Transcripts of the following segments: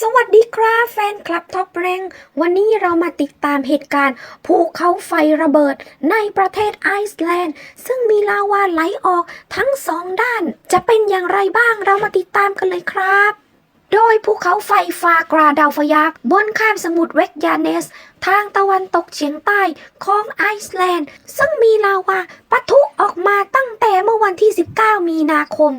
สวัสดีครับแฟนคลับท็อปแรงวันนี้เรามาติดตามเหตุการณ์ภูเขาไฟระเบิดในประเทศไอซ์แลนด์ ซึ่งมีลาวาไหลออกทั้งสองด้าน จะเป็นอย่างไรบ้างเรามาติดตามกันเลยครับ โดยภูเขาไฟฟากราดาวฟยักบนคาบสมุทรเวกยาเนส ทางตะวันตกเฉียงใต้ของไอซ์แลนด์ ซึ่งมีลาวาปะทุออกมาตั้งแต่เมื่อวันที่ 19 มีนาคม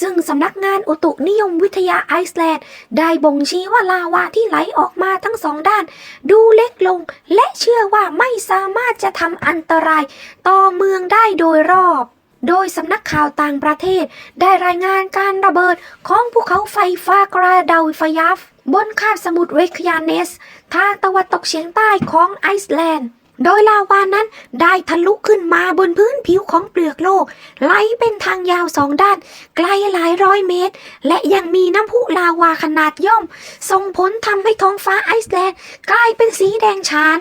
ซึ่งสำนักงานอุตุนิยมวิทยาไอซ์แลนด์ ได้บ่งชี้ว่าลาวาที่ไหลออกมาทั้งสองด้าน ดูเล็กลง และเชื่อว่าไม่สามารถจะทำอันตราย ต่อเมืองได้โดยรอบ โดยสำนักข่าวต่างประเทศได้รายงานการระเบิดของภูเขาไฟฟ้ากราดาวฟยัฟบนคาบสมุทรเวกยาเนส ทางตะวันตกเฉียงใต้ของไอซ์แลนด์ โดยลาวานั้นได้ทะลุขึ้นมาบนพื้นผิวของเปลือกโลก ไหลเป็นทางยาวสองด้าน ไกลหลายร้อยเมตร และยังมีน้ำพุลาวาขนาดย่อม ส่งผลทำให้ท้องฟ้าไอซ์แลนด์กลายเป็นสีแดงฉาน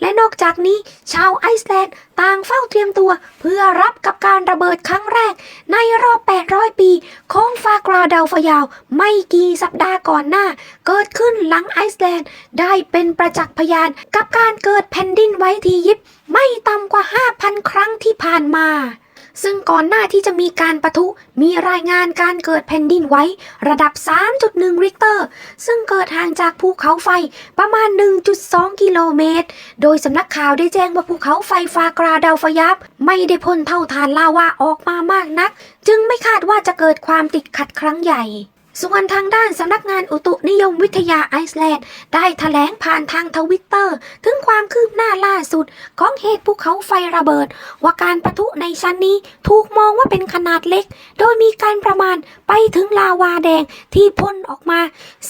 และนอกจากนี้ ชาวไอซ์แลนด์ต่างเฝ้าเตรียมตัว เพื่อรับกับการระเบิดครั้งแรก ในรอบ 800 ปีของฟากราดาวฟยาว ไม่กี่สัปดาห์ก่อนหน้า เกิดขึ้นหลังไอซ์แลนด์ ได้เป็นประจักษ์พยานกับการเกิดแผ่นดินไหวที่ยิปไม่ต่ำกว่า 5,000 ครั้งที่ผ่านมาซึ่งก่อนหน้าที่จะมีการประทุ มีรายงานการเกิดแผ่นดินไหวระดับ 3.1 ริกเตอร์ ซึ่งเกิดห่างจากภูเขาไฟประมาณ 1.2 กิโลเมตร โดยสำนักข่าวได้แจ้งว่าภูเขาไฟฟากราดาวฟยับ ไม่ได้พ่นเท่าทานลาวาออกมามากนัก จึงไม่คาดว่าจะเกิดความติดขัดครั้งใหญ่ ส่วนทางด้านสำนักงานอุตุนิยมวิทยาไอซ์แลนด์ ได้แถลงผ่านทางทวิตเตอร์ ถึงความคืบหน้าล่าสุด ของเหตุภูเขาไฟระเบิด ว่าการประทุในชั้นนี้ถูกมองว่าเป็นขนาดเล็ก โดยมีการประมาณไปถึงลาวาแดงที่พ่นออกมา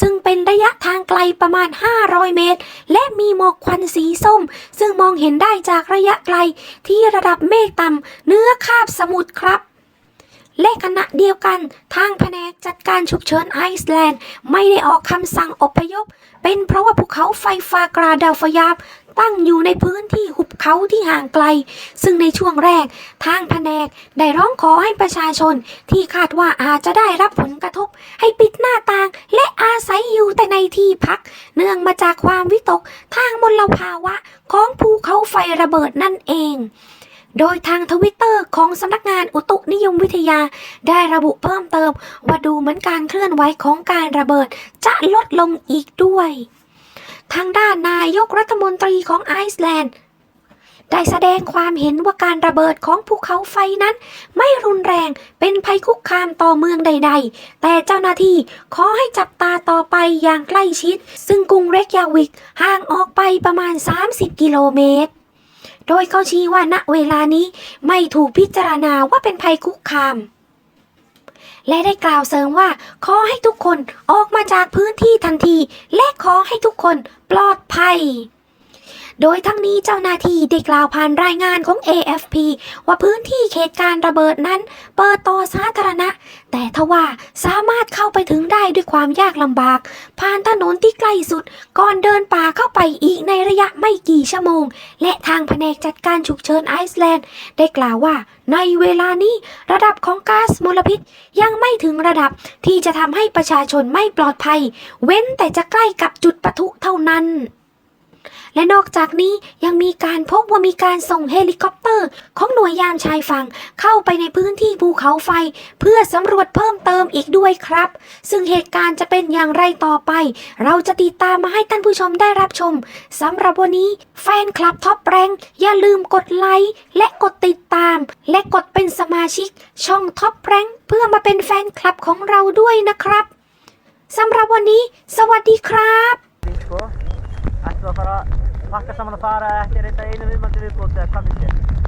ซึ่งเป็นระยะทางไกลประมาณ 500 เมตร และมีหมอกควันสีส้ม ซึ่งมองเห็นได้จากระยะไกลที่ระดับเมฆต่ำเนื้อคาบสมุทรครับ และขณะเดียวกัน ทางแผนกจัดการฉุกเฉินไอซ์แลนด์ ไม่ได้ออกคำสั่งอพยพ เป็นเพราะว่าภูเขาไฟฟากราดาวฟยาบตั้งอยู่ในพื้นที่หุบเขาที่ห่างไกล ซึ่งในช่วงแรก ทางแผนกได้ร้องขอให้ประชาชน ที่คาดว่าอาจจะได้รับผลกระทบ ให้ปิดหน้าต่าง และอาศัยอยู่แต่ในที่พัก เนื่องมาจากความวิตก ทางมลภาวะของภูเขาไฟระเบิดนั่นเอง โดยทางทวิตเตอร์ของสำนักงานอุตุนิยมวิทยา ได้ระบุเพิ่มเติม ว่าดูเหมือนการเคลื่อนไหวของการระเบิดจะลดลงอีกด้วย ทางด้านนายกรัฐมนตรีของไอซ์แลนด์ ได้แสดงความเห็นว่าการระเบิดของภูเขาไฟนั้น ไม่รุนแรงเป็นภัยคุกคามต่อเมืองใด ๆ แต่เจ้าหน้าที่ขอให้จับตาต่อไปอย่างใกล้ชิด ซึ่งกรุงเรกยาวิกห่างออกไปประมาณ 30 กิโลเมตร โดยเขาชี้ว่าณเวลานี้ไม่ถูกพิจารณาว่าเป็นภัยคุกคาม และได้กล่าวเสริมว่า ขอให้ทุกคนออกมาจากพื้นที่ทันที และขอให้ทุกคนปลอดภัย โดยทั้งนี้เจ้าหน้าที่ได้กล่าวผ่านรายงานของ AFP ว่าพื้นที่เขตการระเบิดนั้น เปิดต่อสาธารณะ แต่ทว่าสามารถเข้าไปถึงได้ด้วยความยากลำบาก ผ่านถนนที่ใกล้สุด ก่อนเดินป่าเข้าไปอีกในระยะไม่กี่ชั่วโมง และทางแผนกจัดการฉุกเฉินไอซ์แลนด์ ได้กล่าวว่าในเวลานี้ระดับของก๊าซมลพิษยังไม่ถึงระดับที่จะทำให้ประชาชนไม่ปลอดภัย เว้นแต่จะใกล้กับจุดปะทุเท่านั้น และนอกจากนี้ยังมีการพบว่ามีการส่งเฮลิคอปเตอร์ ของหน่วยยามชายฝั่งเข้าไปในพื้นที่ภูเขาไฟ เพื่อสำรวจเพิ่มเติมอีกด้วยครับ ซึ่งเหตุการณ์จะเป็นอย่างไรต่อไป เราจะติดตามมาให้ท่านผู้ชมได้รับชมสำหรับวันนี้ แฟนคลับท็อปแรงอย่าลืมกดไลค์และกดติดตาม และกดเป็นสมาชิก ช่องท็อปแรงเพื่อมาเป็นแฟนคลับของเราด้วยนะครับสำหรับวันนี้ สวัสดีครับ Ætlum að fara að pakka saman að fara ekki að reynda einu viðmældi viðbót eða hvað finnst þér?